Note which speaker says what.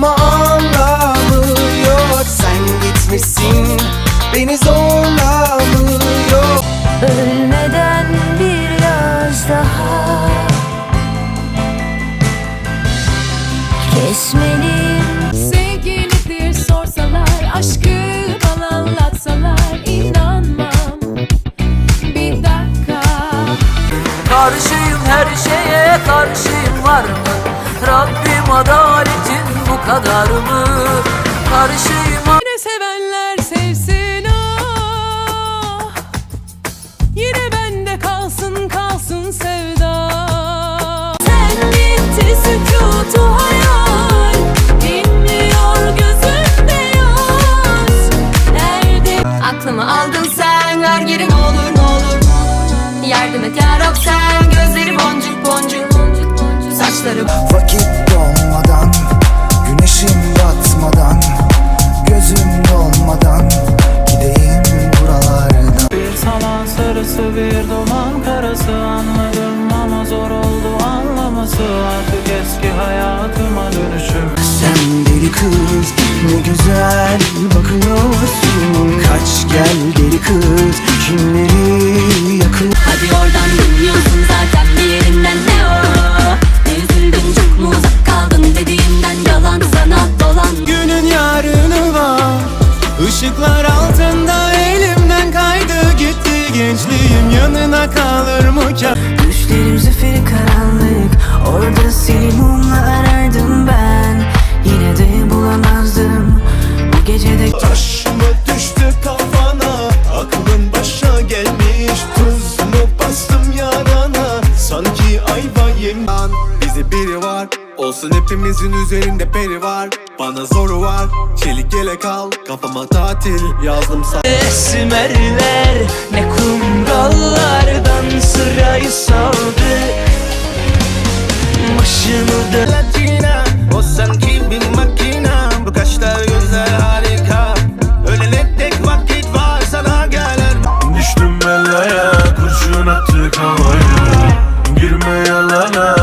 Speaker 1: ama anlamıyor. Sen gitmişsin
Speaker 2: beni
Speaker 1: zorlamıyor.
Speaker 2: Ölmeden biraz daha. Kesmeliyim
Speaker 3: Sevgilidir sorsalar aşkı bana anlatsalar inanmam. Bir dakika. Karşıyım her şeye karşıyım var mı?
Speaker 4: Rabbim adaletin bu kadar mı?
Speaker 3: Karşıyım Yine sevenler sevsin ah. Yine bende kalsın kalsın sevda. Sen gitti sükutu hayal. Dinmiyor gözümde yaş Nerede
Speaker 4: Aklımı aldın sen ver geri ne olur ne olur. Yardım et yarab sen gözleri boncuk boncuk Saçları.
Speaker 5: Vakit dolmadan Güneşim batmadan Gözüm dolmadan Gideyim buralardan.
Speaker 6: Bir saman sarısı bir duman karası Anladım ama zor oldu anlaması. Artık eski hayatıma dönüşüm.
Speaker 2: Sen deli kız ne güzel bakıyorsun. Kaç gel deli kız kimleri yakın
Speaker 4: Hadi oradan dinliyorsun zaten bir yerinden. Ne
Speaker 1: Gençliğim yanına kalır mı ki?
Speaker 7: Düşlerim zifiri karanlık Orada seni mumla arardım ben. Yine de bulamazdım Bu gecede.
Speaker 8: Taş mı düştü kafana Aklın başa gelmiş. Tuz mu bastım yarana Sanki ayva yem Bizi biri var Olsun hepimizin üzerinde peri var. Bana zoru var. Çelik gele kal Kafama tatil. Yazdım sana
Speaker 7: Esmerler ne kumrallardan sırayı saldı Başını
Speaker 9: dön Latina O sanki bir makina. Bu kaşlar gözler harika. Ölene tek vakit var sana gelen.
Speaker 10: Düştüm belaya Kurşun attık havaya. Girme yalana